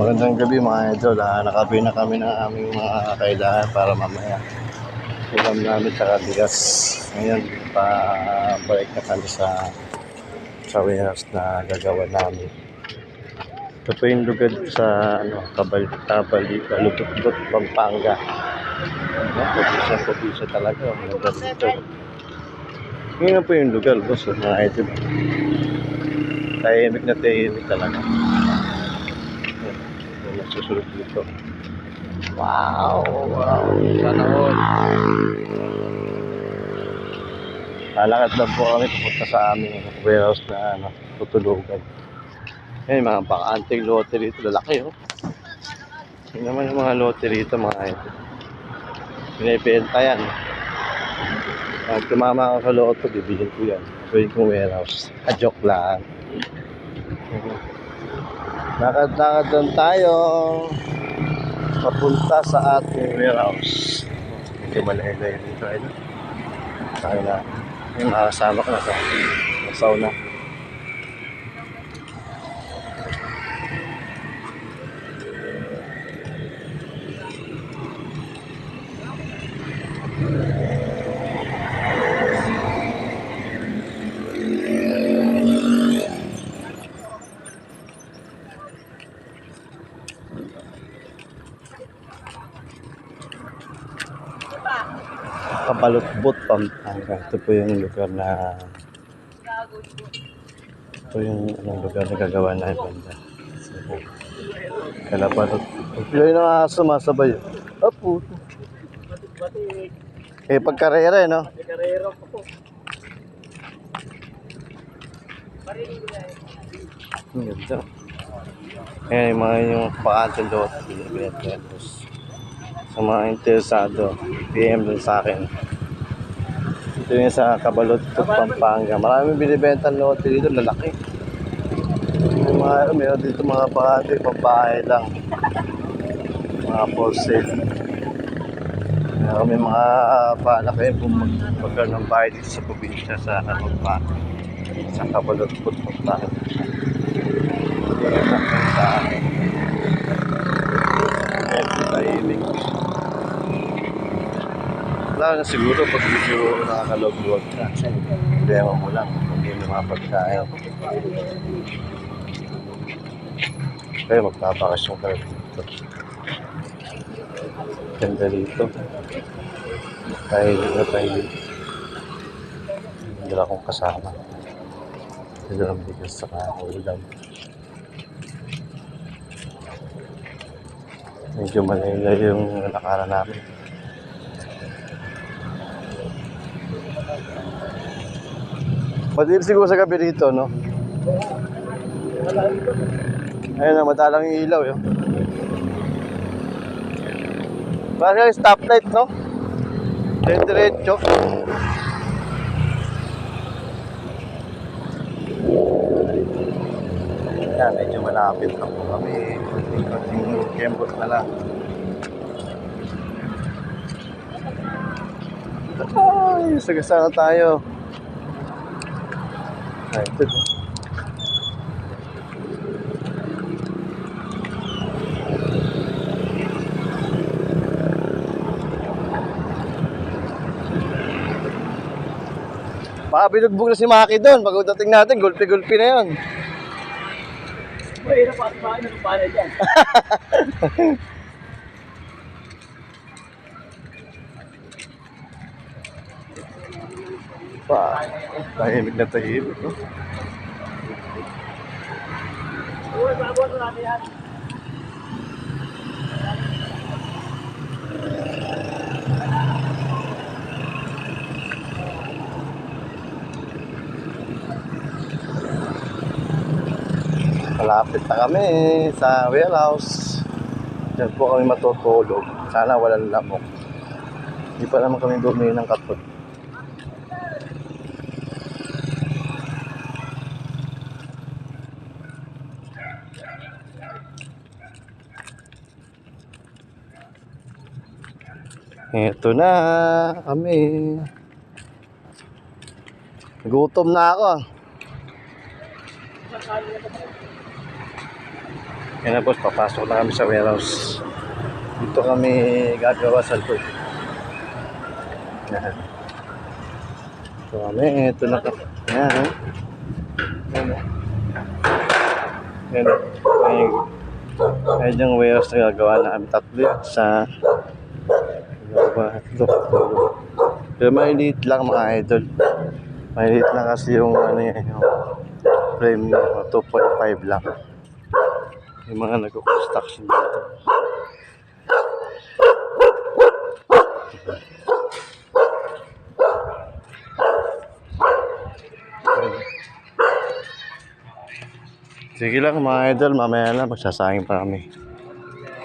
Magandang gabi mga idol. Ah, nakabi na kami ng aming mga kailangan para mamaya. Ulam namin sa bigas. Ngayon, pabalik na kami sa sa warehouse na gagawa namin. Ito po yung lugar sa ano, Kabal, Kabali, Lubot, Pampanga. Probinsya, probinsya talaga. Lugar dito. Ngayon po yung lugar, boss, mga idol. Tahimik na tahimik talaga. Yung nagsusunod dito. Wow! Wow! Sana all. Lalakad lang po kami pupunta sa aming warehouse na ano, tutulugan. Ngayon, mga bakanting lote rito. Lalaki, oh. Yun naman yung mga lote rito, mga ito. Pinipenta yan. Pag tumama ako sa loto, bibilin ko yan. Pwede kong warehouse. A joke lang. Lakad-lakad tayo. Papunta sa ating warehouse. Medyo malaylay dito. Ayun. Tayo na. Yung mga kasama ko nasa, nasa una. Kapalutbot, Pampanga. Ito po yung lugar na ito yung anong lugar na gagawa na banda. So, Kalapalot. Yung mga sumasabay. Oh, puto. Eh, pagkarera, eh, no? Ang ganda. Ayan, yung mga yung. Tapos, sa mga interesado, PM dun sa akin. Ito yung sa Kabalot, Pampanga. Maraming binibenta ng lote dito, lalaki. May mga, meron dito mga pakante, pampahay lang. Mga for sale. Meron may mga paanak kayo kung mag magkaroon ng bahay dito sa probinsya sa Pampanga. Sa Kabalot, Pampanga. Ayan lang sa akin. Medyo tahimik. Wala na siguro pag medyo nakakalog-log ka. Problema mo lang kung hindi mo mapagkain. Kaya magpapakasyon ka dito. Ganda dito. Tahimik na tahimik. Hindi akong kasama. Hindi lang bigas sa ulam. Medyo malila yung nakara namin. Madilim siguro sa gabi rito, no? Ayun na, madalang yung ilaw, yun. Parang stoplight, no? Diretso. Yan, medyo malapit na po kami. Konting kembot na lang. Ay, sagasana tayo. Ay, ito. Baka binugbog na si Maki doon. Pagdating natin, gulpi-gulpi na yun. Mahirap pa kumain ng pala dyan. Pa, tahimik na tahimik. No? Malapit na kami sa warehouse. Diyan po kami matutulog. Sana walang lamok. Hindi pa naman kami bumili ng katot. Ito na kami. Gutom na ako. Yan na boss, papasok na kami sa warehouse. Dito kami gagawa sa likod. Ito kami, ito na kami. Yan. Yan. Yan. Ayun. Ayun yung warehouse na gagawa na kami tatlo sa tatlo. Pero maliliit lang mga idol. Maliliit lang kasi yung ano yan, yung frame niya, 2.5 lang. Yung mga nag-construction dito. Sige lang mga idol, mamaya na magsasayang pa kami.